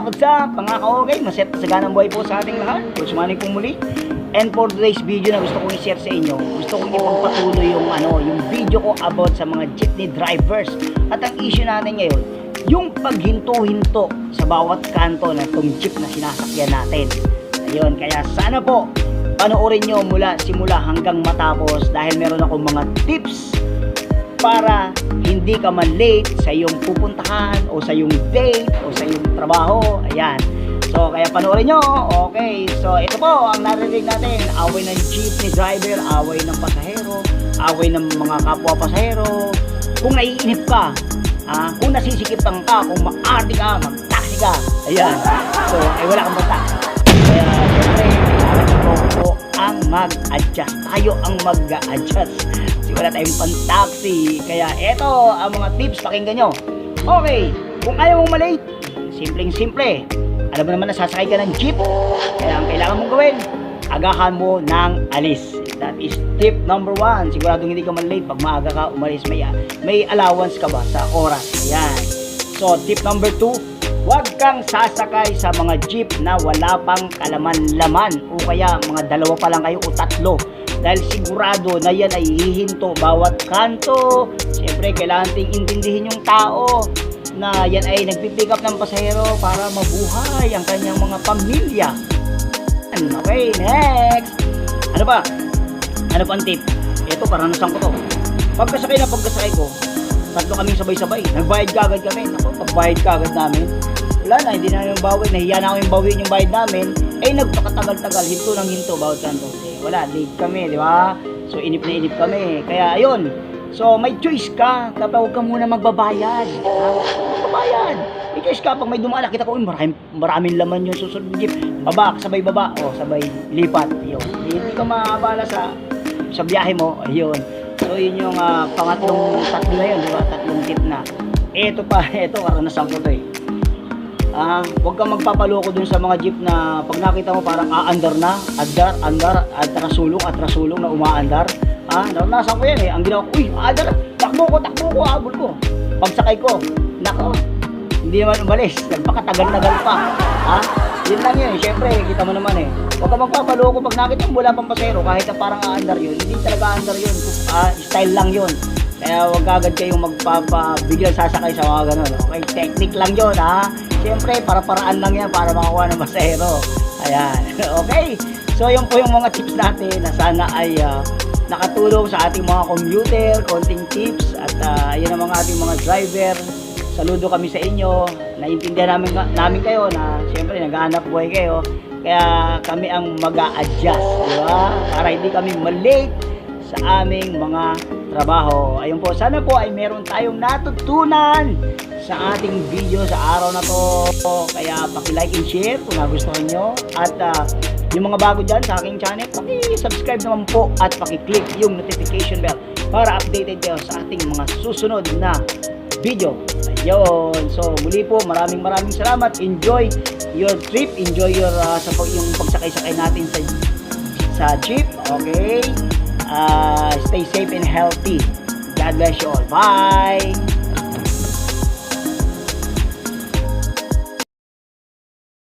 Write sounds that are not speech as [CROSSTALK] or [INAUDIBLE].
what's up? Mga ka-okay, maset na saganang buhay po sa ating lahat. Coach Manny po muli. And for today's video na gusto kong i-share sa inyo, gusto kong ipagpatuloy yung, ano, yung video ko about sa mga jeepney drivers. At ang issue natin ngayon, yung paghinto-hinto sa bawat kanto na itong jeep na sinasakyan natin. Ayun, kaya sana po, panoorin nyo mula simula hanggang matapos dahil meron akong mga tips para hindi ka man-late sa iyong pupuntahan o sa iyong date o sa iyong trabaho. Ayan. So, kaya panoorin nyo. Okay. So, ito po ang narinig natin. Away ng jeepney driver, away ng pasahero, away ng mga kapwa pasahero. Kung naiinip ka, ah, kung nasisikipan ka, kung maarte ka, mag-taxi ka. Ayan. So, ay wala kang bata. Kaya, syempre, kailangan po ang mag-adjust. Tayo ang mag-adjust. Wala tayong pan-taxi. Kaya, eto ang mga tips. Pakinggan nyo. Okay. Kung ayaw mong malate, simpleng-simple. Alam mo naman na sasakay ka ng jeep. Kaya ang kailangan mong gawin, agahan mo ng alis. That is tip number one. Siguradong hindi ka man pag maaga ka umalis. May, may allowance ka ba sa oras? Yan. So, tip number two, huwag kang sasakay sa mga jeep na wala pang kalaman-laman o kaya mga dalawa pa lang kayo o tatlo. Dahil sigurado na yan ay hihinto bawat kanto. Siyempre, kailangan ting intindihin yung tao na yan ay nagpipick up ng pasahero para mabuhay ang kanyang mga pamilya. Okay, next! Ano ba? Ano pa ang tip? Ito, karanasan ko to. Pagkasakay na pagkasakay ko, tatlo kaming sabay-sabay. Nagbayad ka agad kami. Naku, pagbayad ka agad namin. Wala na, hindi na yung bawi. Nahiya na kami bawiin yung bayad namin. Eh, nagpakatagal-tagal. Hinto ng hinto, bawat kanto. Eh, wala, late kami, di ba? So, inip na inip kami. Kaya, ayun. So, may choice ka. Kapag huwag ka muna magbabayad. Magbabayad. May choice ka. Pag may dumaan, nakita ko, "Uy, maraming, maraming laman yung susunod ng jeep. Baba, sabay baba. O, sabay lipat. Ayun. Hindi ka maabala sa sa biyahe mo. Ayun. So, yun yung ah, pangatlong tatlo na yun, di ba? Tatlong tip na. Ito pa, [LAUGHS] ito, karanasan ko to eh. Ah, huwag kang magpapaloko dun sa mga jeep na pag nakita mo parang aandar na, andar, andar, atrasulong, atrasulong na umaandar. Ah, naranasan ko yan eh. Ang ginawa ko, uy, aandar, takbo ko, takbo ko, habol ko. Pagsakay ko, nako, hindi naman umalis. Nagpakatagal-tagal pa. Ha? Yun lang yun. Siyempre, kita mo naman eh. Huwag ka magpapaloko pag nakita mo wala pang pasero kahit na parang aandar yun. Hindi talaga aandar yun. Ah, style lang yun. Kaya huwag agad kayong magpapabiglang sasakay sa mga ganun. Okay? Technique lang yun ha. Siyempre, para-paraan lang yan para makakuha ng pasahero. Ayan. [LAUGHS] okay? So, yun po yung mga tips natin na sana ay ah, nakatulong sa ating mga commuter, konting tips at uh, yan ang mga ating mga driver. Saludo kami sa inyo. Naiintindihan namin, namin kayo na siyempre naghahanap buhay kayo. Kaya kami ang mag adjust di ba? Para hindi kami malate sa aming mga trabaho. Ayun po, sana po ay meron tayong natutunan sa ating video sa araw na to. Kaya paki-like and share kung nagustuhan nyo. At ah, yung mga bago dyan sa aking channel, paki-subscribe naman po at paki-click yung notification bell para updated kayo sa ating mga susunod na video. Ayun. So, muli po, maraming maraming salamat. Enjoy your trip. Enjoy your ah, sa yung pagsakay-sakay natin sa sa jeep. Okay? Ah, stay safe and healthy. God bless you all. Bye!